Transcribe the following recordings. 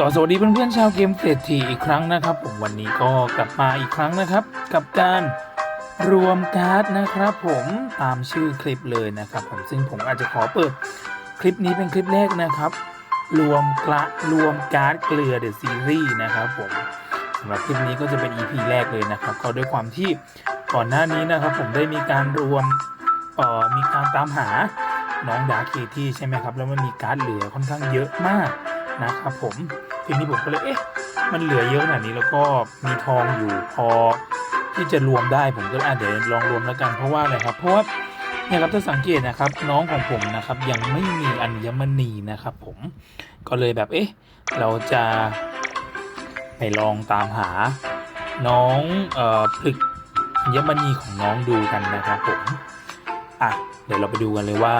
ก็สวัสดีเพื่อนๆชาวเกมเศรษฐีอีกครั้งนะครับ ผมวันนี้ก็กลับมาอีกครั้งนะครับ กับการรวมการ์ดนะครับ ผมตามชื่อคลิปเลยนะครับ ผมซึ่งผมอาจจะขอเปิดคลิปนี้เป็นคลิปแรกนะครับ รวมกระรวมการ์ดเกลือเดอะซีรีส์นะครับผมสำหรับคลิปนี้ก็จะเป็น EP แรกเลยนะครับ ก็ด้วยความที่ก่อนหน้านี้นะครับ ผมได้มีการรวมเอ่อมีการตามหาน้องดาร์คเคที่ใช่ไหมครับแล้วมันมีการ์ดเหลือค่อนข้างเยอะมากนะครับผม ทีนี้ผมก็เลยเอ๊ะมันเหลือเยอะขนาดนี้แล้วก็มีทองอยู่พอที่จะรวมได้ผมก็เลยอะเดี๋ยวลองรวมแล้วกันเพราะว่าอะไรครับเพราะว่าเนี่ยครับถ้าสังเกตนะครับน้องของผมนะครับยังไม่มีอัญมณีนะครับ ผมก็เลยแบบเอ๊ะเราจะไปลองตามหาน้องเอ่อผลึกอัญมณีของน้องดูกันนะครับผมอะเดี๋ยวเราไปดูกันเลยว่า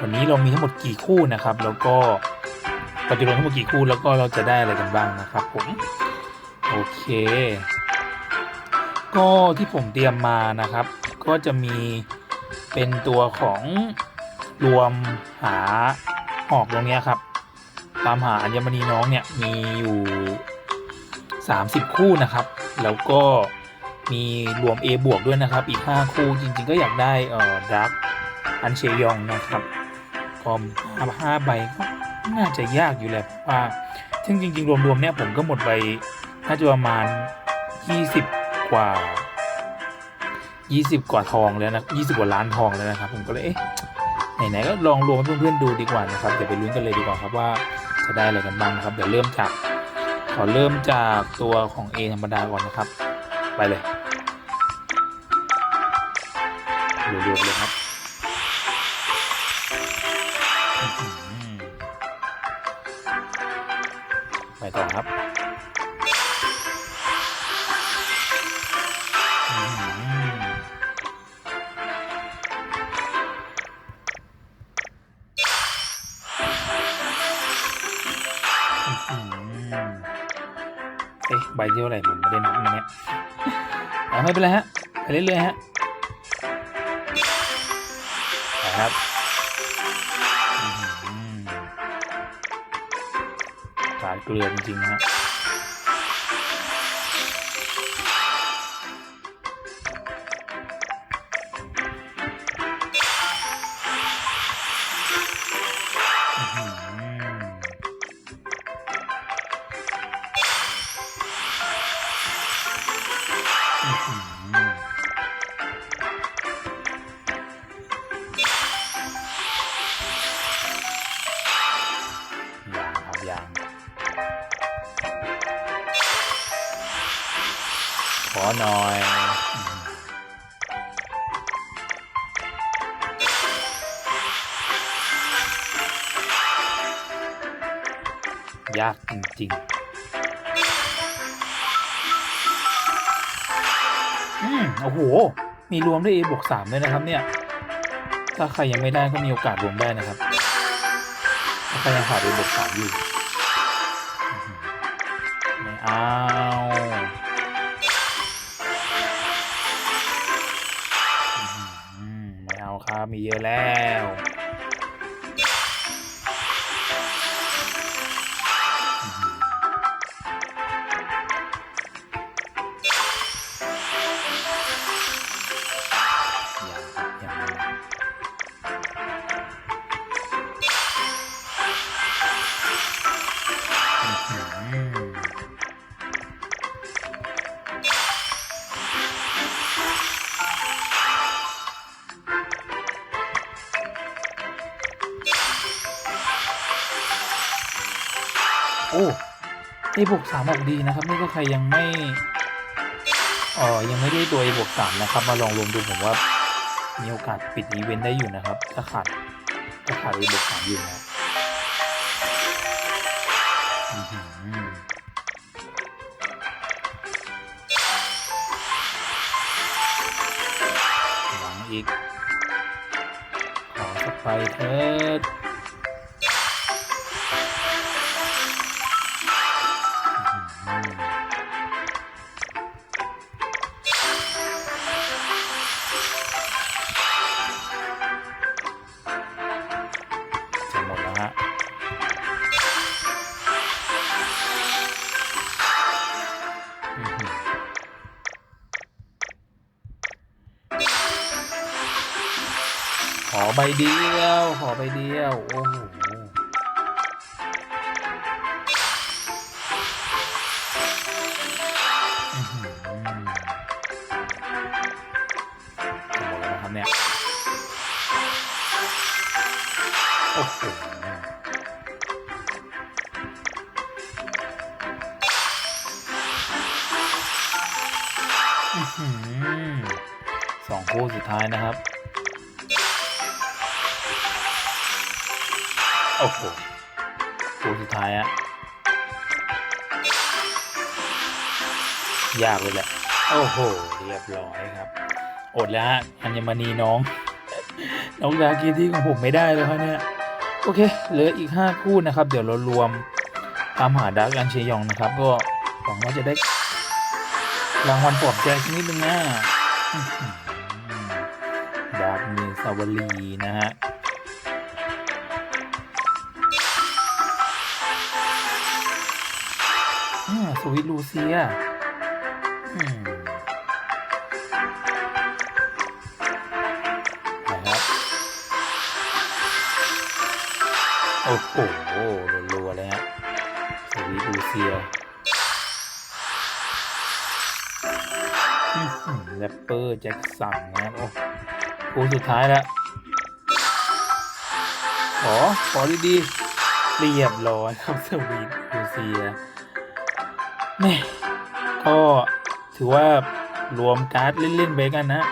วันนี้เรามีทั้งหมดกี่คู่นะครับ แล้วก็ เราจะลงทั้งหมดกี่คู่แล้วก็เราจะได้อะไรกันบ้างนะครับผม โอเค ก็ที่ผมเตรียมมานะครับ ก็จะมีเป็นตัวของรวมหาหอกตรงนี้ครับ ตามหาอัญมณีน้องเนี่ยมีอยู่ 30 คู่นะครับ แล้วก็มีรวม A บวกด้วยนะครับ อีก 5 คู่จริง ๆ ก็อยากได้เอ่อดักอันเชยองนะครับก็ห้าใบก็ น่าจะยากอยู่แหละว่าซึ่งจริง ๆ รวมๆเนี่ยผมก็หมดไปน่าจะประมาณ 20 กว่า 20 กว่าทองแล้วนะ20 กว่าล้านทองแล้วนะครับ ผมก็เลยเอ๊ะไหนๆก็ลองรวมให้เพื่อนๆดูดีกว่านะครับเดี๋ยวไปลุ้นกันเลยดีกว่าครับว่าจะได้อะไรกันบ้างนะครับเดี๋ยวเริ่มจากขอเริ่มจากตัวของ A ธรรมดาก่อนนะครับ ไปเลยรวมๆเลยครับ ต่อครับเอ๊ะใบที่เท่าไหร่ผมไม่ได้นับนะเนี่ยเอาไม่เป็นไรฮะไปเรื่อยๆฮะนะครับ เกลือจริงๆฮะ อหน่อย ยากจริงๆ อืม โอ้โห มีรวมได้ A บวกสามด้วยนะครับเนี่ย ถ้าใครยังไม่ได้ก็มีโอกาสรวมได้นะครับ ถ้าใครยังขาด A บวกสามอยู่ไม่เอา มีเยอะแล้ว ไอ้บวกสามออกดีนะครับ นี่ก็ใครยังไม่เออยังไม่ได้ตัวไอ้บวกสามนะครับ มาลองรวมดูผมว่า มีโอกาสปิดอีเวนต์ได้อยู่นะครับ ถ้าขาดถ้าขาดไอ้บวกสามอยู่นะหวังอีกขอสักไปเถิด ขอใบเดียว ขอใบเดียว โอ้โห คู่สุดท้ายนะครับ โอ้โหคู่สุดท้ายอะยากเลยแหละ โอ้โห เรียบร้อยครับ อดแล้วอัญมณีน้อง น้องดากีที่ของผมไม่ได้เลยครับเนี่ย โอเค เหลืออีก 5 คู่นะครับ เดี๋ยวเรารวมตามหาดักอันเชยองนะครับ ก็หวังว่าจะได้รางวัลปลอบใจชนิดนึงนะ สาวลีนะฮะอ่าสวิตลูเซียนะครับโอ้โหรัวๆเลยฮะสวิตลูเซียแรปเปอร์แจ็คสันนะครับ โอ้ดสุดท้ายแล้วขอขอดีๆเรียบร้อยครับสวีทลูเซียแม่ก็ถือว่ารวมการ์ดเล่นๆไปกันนะ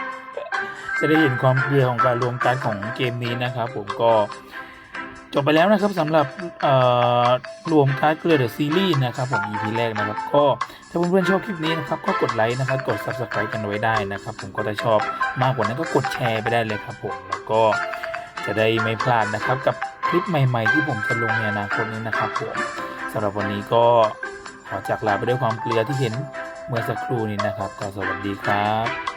จะได้เห็นความเกลียของการรวมการ์ดของเกมนี้นะครับ ผมก็ จบไปแล้วนะครับสำหรับรวมการ์ดเกลือเดอะซีรีส์นะครับผม EP แรกนะครับ ก็ถ้าเพื่อนๆชอบคลิปนี้นะครับ ก็กดไลค์นะครับ กด Subscribe กันไว้ได้นะครับ ผมก็ถ้าชอบมากกว่านั้นก็กดแชร์ไปได้เลยครับผมแล้วก็จะได้ไม่พลาดนะครับ กับคลิปใหม่ๆ ที่ผมจะลงในอนาคตนี้นะครับผมสำหรับวันนี้ก็ขอจากลาไปด้วยความเกลือที่เห็นเมื่อสักครู่นี้นะครับก็สวัสดีครับ